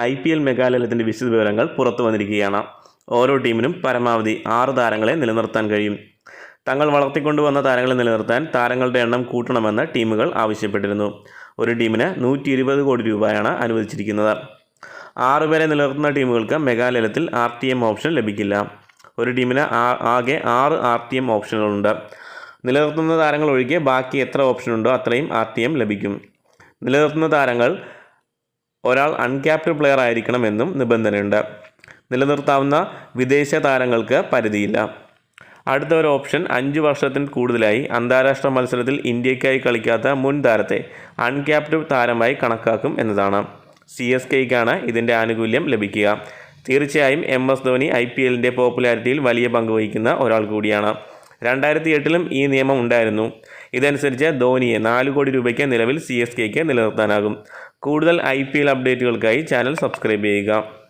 I P L മെഗാലയത്തിന്റെ വിശദ വിവരങ്ങൾ പുറത്തു വന്നിരിക്കുകയാണ്. ഓരോ ടീമിനും പരമാവധി ആറ് താരങ്ങളെ നിലനിർത്താൻ കഴിയും. തങ്ങൾ വളർത്തിക്കൊണ്ടുവന്ന താരങ്ങളെ നിലനിർത്താൻ താരങ്ങളുടെ എണ്ണം കൂട്ടണമെന്ന് ടീമുകൾ ആവശ്യപ്പെട്ടിരുന്നു. ഒരു ടീമിന് നൂറ്റി ഇരുപത് കോടി രൂപയാണ് അനുവദിച്ചിരിക്കുന്നത്. ആറുപേരെ നിലനിർത്തുന്ന ടീമുകൾക്ക് മെഗാലയത്തിൽ ആർ ടി എം ഓപ്ഷൻ ലഭിക്കില്ല. ഒരു ടീമിന് ആകെ ആറ് ആർ ടി എം ഓപ്ഷനുകളുണ്ട്. നിലനിർത്തുന്ന താരങ്ങൾ ഒഴികെ ബാക്കി എത്ര ഓപ്ഷനുണ്ടോ അത്രയും ആർ ടി എം ലഭിക്കും. നിലനിർത്തുന്ന താരങ്ങൾ ഒരാൾ അൺക്യാപ്ഡ് പ്ലെയർ ആയിരിക്കണമെന്നും നിബന്ധനയുണ്ട്. നിലനിർത്താവുന്ന വിദേശ താരങ്ങൾക്ക് പരിധിയില്ല. അടുത്ത ഒരു ഓപ്ഷൻ അഞ്ച് വർഷത്തിന് കൂടുതലായി അന്താരാഷ്ട്ര മത്സരത്തിൽ ഇന്ത്യക്കായി കളിക്കാത്ത മുൻ താരത്തെ അൺക്യാപ്ഡ് താരമായി കണക്കാക്കും എന്നതാണ്. സി എസ് കെയ്ക്കാണ് ഇതിന്റെ ആനുകൂല്യം ലഭിക്കുക. തീർച്ചയായും M S Dhoni I P എല്ലിന്റെ പോപ്പുലാരിറ്റിയിൽ വലിയ പങ്ക് വഹിക്കുന്ന ഒരാൾ കൂടിയാണ്. രണ്ടായിരത്തി എട്ടിലും ഈ നിയമം ഉണ്ടായിരുന്നു. ഇതനുസരിച്ച് ധോനിയെ നാല് കോടി രൂപയ്ക്ക് നിലവിൽ സി എസ് കെക്ക് നിലനിർത്താനാകും. കൂടുതൽ ഐ പി എൽ അപ്ഡേറ്റുകൾക്കായി ചാനൽ സബ്സ്ക്രൈബ് ചെയ്യുക.